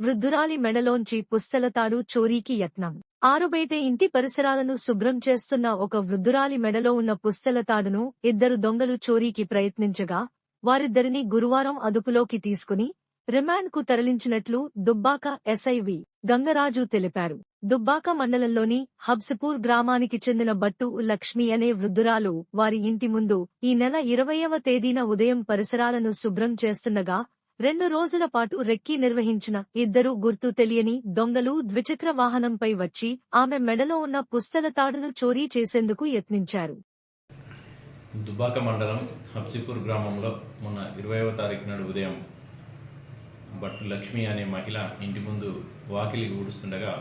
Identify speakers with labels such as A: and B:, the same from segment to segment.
A: వృద్ధురాలి మెడలోంచి పుస్తలతాడు చోరీకి యత్నం. ఆరుబయట ఇంటి పరిసరాలను శుభ్రం చేస్తున్న ఒక వృద్ధురాలి మెడలో ఉన్న పుస్తలతాడును ఇద్దరు దొంగలు చోరీకి ప్రయత్నించగా వారిద్దరిని గురువారం అదుపులోకి తీసుకుని రిమాండ్కు తరలించినట్లు దుబ్బాక ఎస్ఐవి గంగరాజు తెలిపారు. దుబ్బాక మండలంలోని హబ్సపూర్ గ్రామానికి చెందిన బట్టు లక్ష్మి అనే వృద్ధురాలు వారి ఇంటి ముందు ఈ నెల ఇరవయవ తేదీన ఉదయం పరిసరాలను శుభ్రం చేస్తుండగా రెండు రోజుల పాటు రెక్కీ నిర్వహించిన ఇద్దరు గుర్తు తెలియని దొంగలు ద్విచక్ర వాహనంపై వచ్చి ఆమె మెడలో ఉన్న పుస్తల తాడును చోరీ చేసేందుకు యత్నించారు.
B: దుబాక మండలం హబ్సిపూర్ గ్రామంలో మొన్న ఇరవైవ తారీఖు నాడు ఉదయం భట్టు లక్ష్మి అనే మహిళ ఇంటి ముందు వాకిలి ఊడుస్తుండగా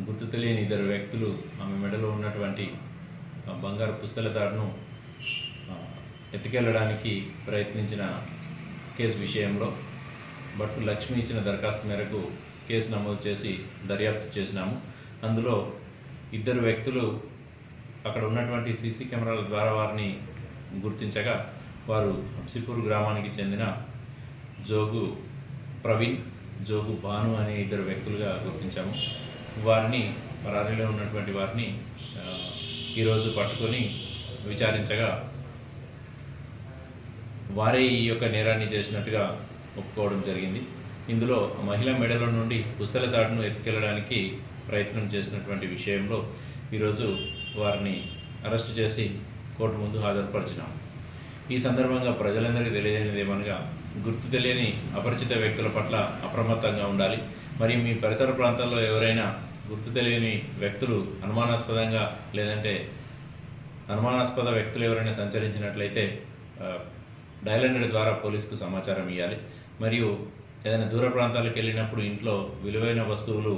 B: గుర్తు తెలియని ఇద్దరు వ్యక్తులు ఆమె మెడలో ఉన్నటువంటి బంగారు పుస్తల తాడును ఆ, ఎత్తుకెళ్ళడానికి ప్రయత్నించిన కేసు విషయంలో భట్టు లక్ష్మి ఇచ్చిన దరఖాస్తు మేరకు కేసు నమోదు చేసి దర్యాప్తు చేసినాము. అందులో ఇద్దరు వ్యక్తులు అక్కడ ఉన్నటువంటి సీసీ కెమెరాల ద్వారా వారిని గుర్తించగా వారు హంసిపూర్ గ్రామానికి చెందిన జోగు ప్రవీణ్ జోగు భాను అనే ఇద్దరు వ్యక్తులుగా గుర్తించాము. వారిని పరారీలో ఉన్నటువంటి వారిని ఈరోజు పట్టుకొని విచారించగా వారే ఈ యొక్క నేరాన్ని చేసినట్టుగా ఒప్పుకోవడం జరిగింది. ఇందులో మహిళ మెడలో నుండి పుస్తల దాడును ఎత్తుకెళ్ళడానికి ప్రయత్నం చేసినటువంటి విషయంలో ఈరోజు వారిని అరెస్ట్ చేసి కోర్టు ముందు హాజరుపరిచినాం. ఈ సందర్భంగా ప్రజలందరికీ తెలియజేయనిది ఏమనగా గుర్తు తెలియని అపరిచిత వ్యక్తుల పట్ల అప్రమత్తంగా ఉండాలి. మరియు మీ పరిసర ప్రాంతాల్లో ఎవరైనా గుర్తు తెలియని వ్యక్తులు అనుమానాస్పదంగా లేదంటే అనుమానాస్పద వ్యక్తులు ఎవరైనా సంచరించినట్లయితే డయల్ హండ్రెడ్ ద్వారా పోలీసుకు సమాచారం ఇవ్వాలి మరియు ఏదైనా దూర ప్రాంతాలకు వెళ్ళినప్పుడు ఇంట్లో విలువైన వస్తువులు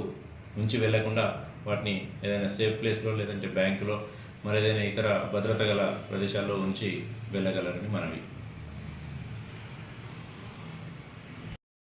B: ఉంచి వెళ్ళకుండా వాటిని ఏదైనా సేఫ్ ప్లేస్లో లేదంటే బ్యాంకులో మరి ఏదైనా ఇతర భద్రత గల ప్రదేశాల్లో ఉంచి వెళ్ళగలరని మనవి.